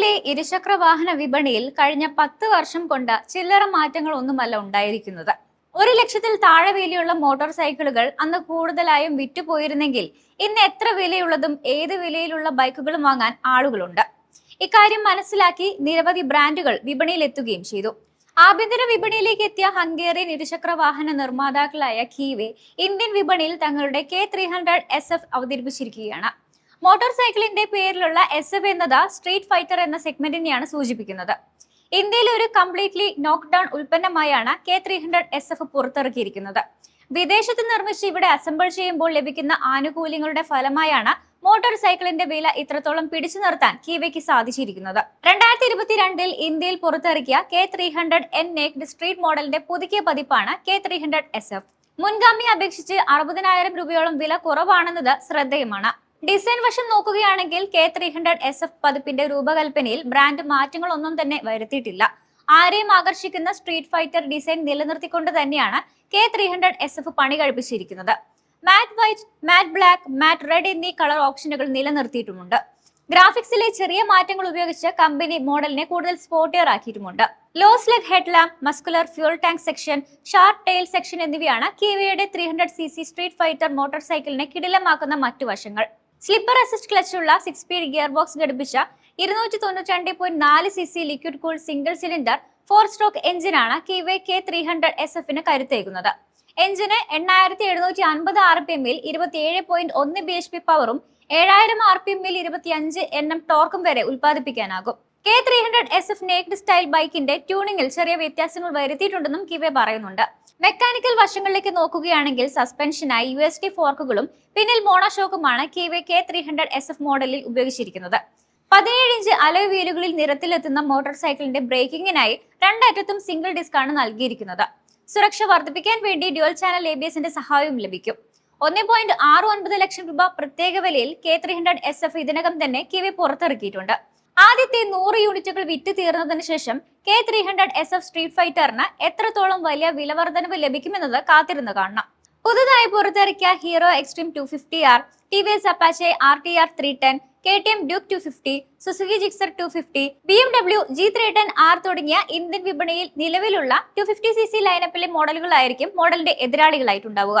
ഇന്ത്യയിലെ ഇരുചക്ര വാഹന വിപണിയിൽ കഴിഞ്ഞ പത്ത് വർഷം കൊണ്ട് ചില്ലറ മാറ്റങ്ങൾ ഒന്നുമല്ല ഉണ്ടായിരിക്കുന്നത്. ഒരു ലക്ഷത്തിൽ താഴെ വിലയുള്ള മോട്ടോർ സൈക്കിളുകൾ അന്ന് കൂടുതലായും വിറ്റുപോയിരുന്നെങ്കിൽ ഇന്ന് എത്ര വിലയുള്ളതും ഏത് വിലയിലുള്ള ബൈക്കുകളും വാങ്ങാൻ ആളുകളുണ്ട്. ഇക്കാര്യം മനസ്സിലാക്കി നിരവധി ബ്രാൻഡുകൾ വിപണിയിൽ എത്തുകയും ചെയ്തു. ആഭ്യന്തര വിപണിയിലേക്ക് എത്തിയ ഹംഗേറിയൻ ഇരുചക്ര വാഹന നിർമ്മാതാക്കളായ കീവെ ഇന്ത്യൻ വിപണിയിൽ തങ്ങളുടെ K three hundred S F അവതരിപ്പിച്ചിരിക്കുകയാണ്. Motor സൈക്കിളിന്റെ പേരിലുള്ള എസ് എഫ് എന്നത് സ്ട്രീറ്റ് ഫൈറ്റർ എന്ന സെഗ്മെന്റിനെയാണ് സൂചിപ്പിക്കുന്നത്. ഇന്ത്യയിൽ ഒരു completely knock down ഉൽപ്പന്നമായാണ് K three hundred S F പുറത്തിറക്കിയിരിക്കുന്നത്. വിദേശത്ത് നിർമ്മിച്ച് ഇവിടെ അസംബിൾ ചെയ്യുമ്പോൾ ലഭിക്കുന്ന ആനുകൂല്യങ്ങളുടെ ഫലമായാണ് മോട്ടോർ സൈക്കിളിന്റെ വില ഇത്രത്തോളം പിടിച്ചു നിർത്താൻ കീവയ്ക്ക് സാധിച്ചിരിക്കുന്നത്. രണ്ടായിരത്തി ഇരുപത്തിരണ്ടിൽ ഇന്ത്യയിൽ പുറത്തിറക്കിയ K three hundred N naked street മോഡലിന്റെ പുതുക്കിയ പതിപ്പാണ് K three hundred S F മുൻഗാമിയെ അപേക്ഷിച്ച് അറുപതിനായിരം രൂപയോളം വില കുറവാണെന്നത് ശ്രദ്ധേയമാണ്. ഡിസൈൻ വശം നോക്കുകയാണെങ്കിൽ K three hundred S F പതിപ്പിന്റെ രൂപകൽപ്പനയിൽ ബ്രാൻഡ് മാറ്റങ്ങളൊന്നും തന്നെ വരുത്തിയിട്ടില്ല. ആരെയും ആകർഷിക്കുന്ന സ്ട്രീറ്റ് ഫൈറ്റർ ഡിസൈൻ നിലനിർത്തിക്കൊണ്ട് തന്നെയാണ് K three hundred S F പണി കഴിപ്പിച്ചിരിക്കുന്നത്. Matte white matte black matte red എന്നീ കളർ ഓപ്ഷനുകൾ നിലനിർത്തിയിട്ടുമുണ്ട്. ഗ്രാഫിക്സിലെ ചെറിയ മാറ്റങ്ങൾ ഉപയോഗിച്ച് കമ്പനി മോഡലിനെ കൂടുതൽ സ്പോർട്ടിയർ ആക്കിയിട്ടുമുണ്ട്. ലോസ് leg head lamp muscular fuel tank section sharp tail section എന്നിവയാണ് കിവിയുടെ three hundred C C street fighter motor സൈക്കിളിനെ കിടിലമാക്കുന്ന മറ്റു വശങ്ങൾ. സ്ലിപ്പർ അസിസ്റ്റ് ക്ലച്ചുള്ള സിക്സ് സ്പീഡ് ഗിയർ ബോക്സ് ഘടിപ്പിച്ച ഇരുന്നൂറ്റി തൊണ്ണൂറ്റി രണ്ട് പോയിന്റ് നാല് C C liquid cool single cylinder four stroke എഞ്ചിനാണ് Keeway K three hundred S എഫിന് കരുത്തേക്കുന്നത്. എഞ്ചിന് എണ്ണായിരത്തി എഴുന്നൂറ്റി അൻപത് ആർ പി എമ്മിൽ ഇരുപത്തിയേഴ് പോയിന്റ് ഒന്ന് ബി എച്ച് പി പവറും ഏഴായിരം ആർ പി എമ്മിൽ ഇരുപത്തിയഞ്ച് എൻ എം ടോർക്കും വരെ ഉൽപ്പാദിപ്പിക്കാനാകും. K three hundred S F naked style ബൈക്കിന്റെ ട്യൂണിംഗിൽ ചെറിയ വ്യത്യാസങ്ങൾ വരുത്തിയിട്ടുണ്ടെന്നും കിവെ പറയുന്നുണ്ട്. മെക്കാനിക്കൽ വശങ്ങളിലേക്ക് നോക്കുകയാണെങ്കിൽ സസ്പെൻഷനായി യു എസ് ടി ഫോർക്കുകളും പിന്നിൽ മോണോഷോക്കുമാണ് Keeway K three hundred S F മോഡലിൽ ഉപയോഗിച്ചിരിക്കുന്നത്. പതിനേഴ് ഇഞ്ച് അലോയ് വീലുകളിൽ നിരത്തിലെത്തുന്ന മോട്ടോർ സൈക്കിളിന്റെ ബ്രേക്കിംഗിനായി രണ്ടറ്റത്തും സിംഗിൾ ഡിസ്ക് ആണ് നൽകിയിരിക്കുന്നത്. സുരക്ഷ വർദ്ധിപ്പിക്കാൻ വേണ്ടി ഡ്യുവൽ ചാനൽ എ ബി എസിന്റെ സഹായവും ലഭിക്കും. ഒന്നേ പോയിന്റ് ആറ് ഒൻപത് ലക്ഷം രൂപ പ്രത്യേക വിലയിൽ K three hundred S F ഇതിനകം തന്നെ കിവി പുറത്തിറക്കിയിട്ടുണ്ട്. ആദ്യത്തെ നൂറ് യൂണിറ്റുകൾ വിറ്റ് തീർന്നതിന് ശേഷം K three hundred S F street ഫൈറ്ററിന് എത്രത്തോളം വലിയ വിലവർദ്ധനവ് ലഭിക്കുമെന്നത് കാത്തിരുന്ന് കാണണം. പുതുതായി പുറത്തിറക്കിയ Hero Xtreme two fifty R T V S Apache R T R three ten K T M Duke two fifty Suzuki Gixxer two fifty B M W G three ten R തുടങ്ങിയ Indian വിപണിയിൽ നിലവിലുള്ള two fifty C C ലൈനപ്പിലെ മോഡലുകളായിരിക്കും മോഡലിന്റെ എതിരാളികളായിട്ടുണ്ടാവുക.